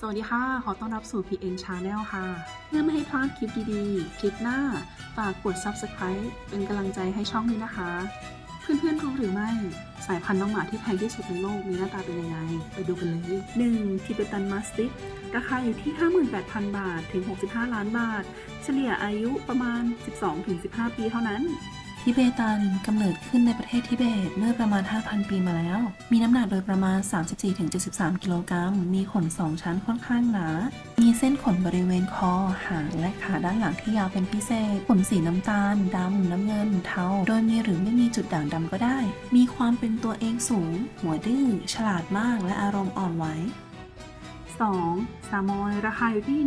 สวัสดีค่ะ ขอต้อนรับสู่ PN Channel ค่ะ เพื่อไม่ให้พลาดคลิปดีๆ คลิปหน้า ฝากกด Subscribe เป็นกำลังใจให้ช่องนี้นะคะ เพื่อนๆรู้หรือไม่ สายพันธุ์น้องหมาที่แพงที่สุดในโลกมีหน้าตาเป็นยังไง ไปดูกันเลย 1. ทิเบตันมาสติฟราคาอยู่ที่ 58,000 บาท ถึง 65 ล้านบาท เฉลี่ยอายุประมาณ 12-15 ปีเท่านั้น ทิเบตันกำเนิดขึ้นในประเทศทิเบตเมื่อประมาณ 5,000 ปีมาแล้ว มีน้ำหนักโดยประมาณ 34-73 กิโลกรัม มีขน2ชั้นค่อนข้างหนา มีเส้นขนบริเวณคอ หาง และขาด้านหลังที่ยาวเป็นพิเศษ ขนสีน้ำตาล ดำ น้ำเงิน เทา โดยมีหรือไม่มีจุดด่างดำก็ได้ มีความเป็นตัวเองสูง หัวดื้อ ฉลาดมาก และอารมณ์อ่อนไหว 2. ซามอยราคาอยู่ที่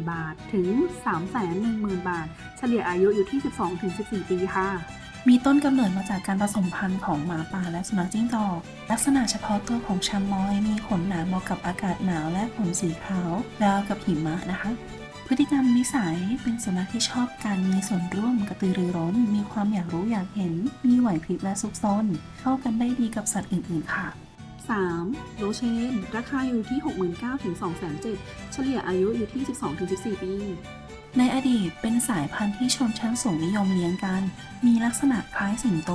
140,000 บาท ถึง 310,000 บาท เฉลี่ยอายุอยู่ที่ 12-14 ปีค่ะ มีต้นกำเนิดมาจากการผสมพันธุ์ของหมาป่าและสุนัขจิ้งจอก ลักษณะเฉพาะตัวของชามอยมีขนหนาเหมาะกับอากาศหนาวและขนสีขาวราวกับหิมะนะคะพฤติกรรมนิสัยเป็นสุนัขที่ชอบการมีส่วนร่วมกระตือรือร้น มีความอยากรู้อยากเห็น มีไหวพริบและซุกซนเข้ากันได้ดีกับสัตว์อื่น ๆ ค่ะ 3. โรเชน ราคาอยู่ที่ 69,000ถึง207,000 เฉลี่ยอายุอยู่ที่ 12-14 ปี ในอดีตเป็นสายพันธุ์ที่ชนชั้นสูงนิยมเลี้ยงกัน มีลักษณะคล้ายสิงโต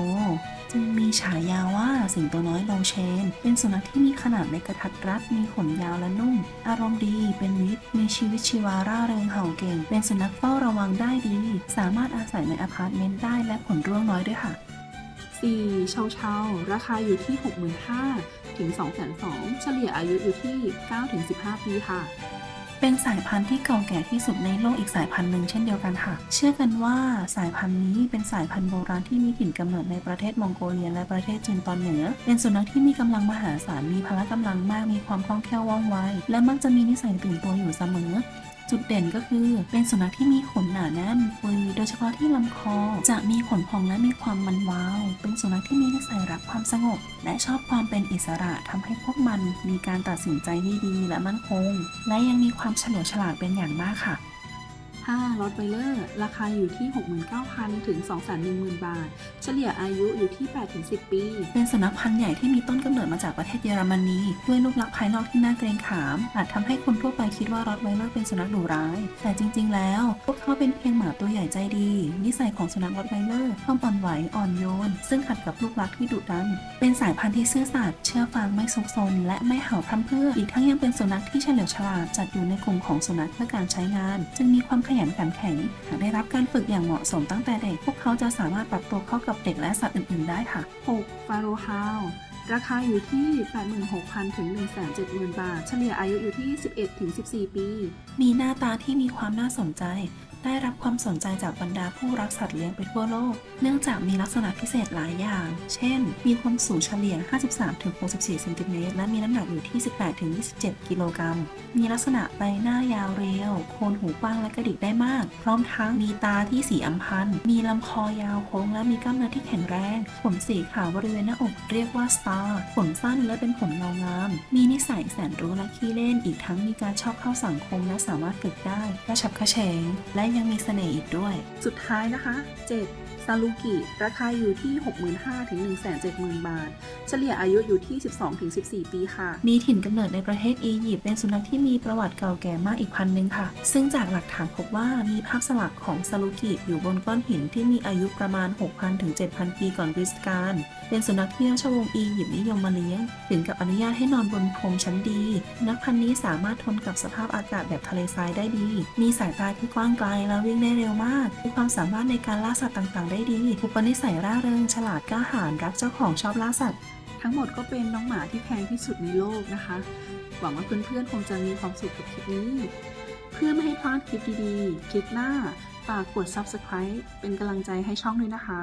จึงมีฉายาว่าสิงโตน้อยโลเชน เป็นสุนัขที่มีขนาดเล็กกระทัดรัด มีขนยาวและนุ่ม อารมณ์ดี เป็นมิตร มีชีวิตชีวาร่าเริงเห่าเก่ง เป็นสุนัขเฝ้าระวังได้ดี สามารถอาศัยในอพาร์ตเมนต์ได้และขนร่วงน้อยด้วยค่ะ 4. เชาเชาราคาอยู่ที่ 65,000 ถึง 202,000 เฉลี่ยอายุอยู่ที่9-15 ปีค่ะ เป็นสายพันธุ์ที่เก่าแก่ที่สุดในโลกอีกสายพันธุ์หนึ่งเช่นเดียวกันค่ะ เชื่อกันว่าสายพันธุ์นี้เป็นสายพันธุ์โบราณที่มีถิ่นกำเนิดในประเทศมองโกเลียและประเทศจีนตอนเหนือ เป็นสุนัขที่มีกำลังมหาศาล มีพละกำลังมาก มีความคล่องแคล่วว่องไว และมักจะมีนิสัยตื่นตัวอยู่เสมอ จุดเด่นก็คือ เป็นสุนัขที่มีขนหนาแน่นปุยโดยเฉพาะที่ลำคอ จะมีขนพองและมีความมันวาว เป็นสุนัขที่มีนิสัยรักความสงบ และชอบความเป็นอิสระทำให้พวกมันมีการตัดสินใจดีดีและมั่นคง และยังมีความเฉลียวฉลาดเป็นอย่างมากค่ะ 5. ลอตไวเลอร์ราคาอยู่ที่ 69,000 ถึง 210,000 บาท เฉลี่ยอายุอยู่ที่ 8-10 ปี เป็นสุนัขพันธุ์ใหญ่ที่มีต้นกำเนิดมาจากประเทศเยอรมนีด้วยรูปลักษณ์ภายนอกที่น่าเกรงขาม อาจทำให้คนทั่วไปคิดว่ารอตไวเลอร์เป็นสุนัขดุร้าย แต่จริง ๆ แล้ว พวกเขาเป็นเพียงหมาตัวใหญ่ใจดี นิสัยของสุนัขรอตไวเลอร์ความอ่อนไหวอ่อนโยน ซึ่งขัดกับรูปลักษณ์ที่ดุดัน เป็นสายพันธุ์ที่ซื่อสัตย์เชื่อฟังไม่ซุกซนและไม่เห่าพร่ำเพรื่ออีกทั้งยังเป็นสุนัขที่เฉลียวฉลาดจัดอยู่ในกลุ่มของสุนัขเพื่อการใช้งาน จึงมีความขยันขันแข็ง หากได้รับการฝึกอย่างเหมาะสมตั้งแต่เด็ก พวกเขาจะสามารถปรับตัวเข้ากับเด็กและสัตว์อื่น ๆ ได้ค่ะ 6. ฟาโรฮาวราคาอยู่ที่ 86,000 ถึง 170,000 บาท เฉลี่ยอายุอยู่ที่ 11-14 ปี มีหน้าตาที่มีความน่าสนใจ ได้รับความสนใจจากบรรดาผู้รักสัตว์เลี้ยงไปทั่วโลก เนื่องจากมีลักษณะพิเศษหลายอย่าง เช่น มีความสูงเฉลี่ย 53-64 เซนติเมตร และมีน้ำหนักอยู่ที่ 18-27 กิโลกรัม มีลักษณะใบหน้ายาวเรียวโคนหูกว้างและกระดิกได้มาก พร้อมทั้งมีตาที่สีอัมพันธ์มีลำคอยาวโค้งและมีกล้ามเนื้อที่แข็งแรงขนสีขาวบริเวณหน้าอกเรียกว่าสตาร์ขนสั้นและเป็นขนเงางาม มีนิสัยแสนรู้และขี้เล่น อีกทั้งมีการชอบเข้าสังคมและสามารถฝึกได้กระฉับกระเฉง และยังมีเสน่ห์อีกด้วย สุดท้ายนะคะ 7. ซาลูกิ ราคาอยู่ที่ 65,000 ถึง 170,000 บาท เฉลี่ยอายุอยู่ที่ 12-14 ปีค่ะ มีถิ่นกำเนิดในประเทศอียิปต์ เป็นสุนัขที่มีประวัติเก่าแก่มากอีกพันหนึ่งค่ะซึ่งจากหลักฐานพบว่ามีภาพสลักของซาลูกิอยู่บนก้อนหินที่มีอายุประมาณ 6,000 ถึง 7,000 ปีก่อนคริสต์กาลเป็นสุนัขที่ราชวงศ์อียิปต์นิยมมาเลี้ยง ถึงกับอนุญาตให้นอนบนพรมชั้นดี นักพันธุ์นี้สามารถทนกับสภาพอากาศแบบทะเลทรายได้ดี มีสายตาที่กว้างไกลและวิ่งได้เร็วมาก มีความสามารถในการล่าสัตว์ต่างๆ ได้ดี อุปนิสัยร่าเริง ฉลาดกล้าหาญรักเจ้าของชอบล่าสัตว์ ทั้งหมดก็เป็นน้องหมาที่แพงที่สุดในโลกนะคะ หวังว่าเพื่อนๆคงจะมีความสุขกับคลิปนี้ พื่อไม่ให้พลาดคลิปดีๆ คลิปหน้า ฝากกด subscribe เป็นกำลังใจให้ช่องด้วยนะคะ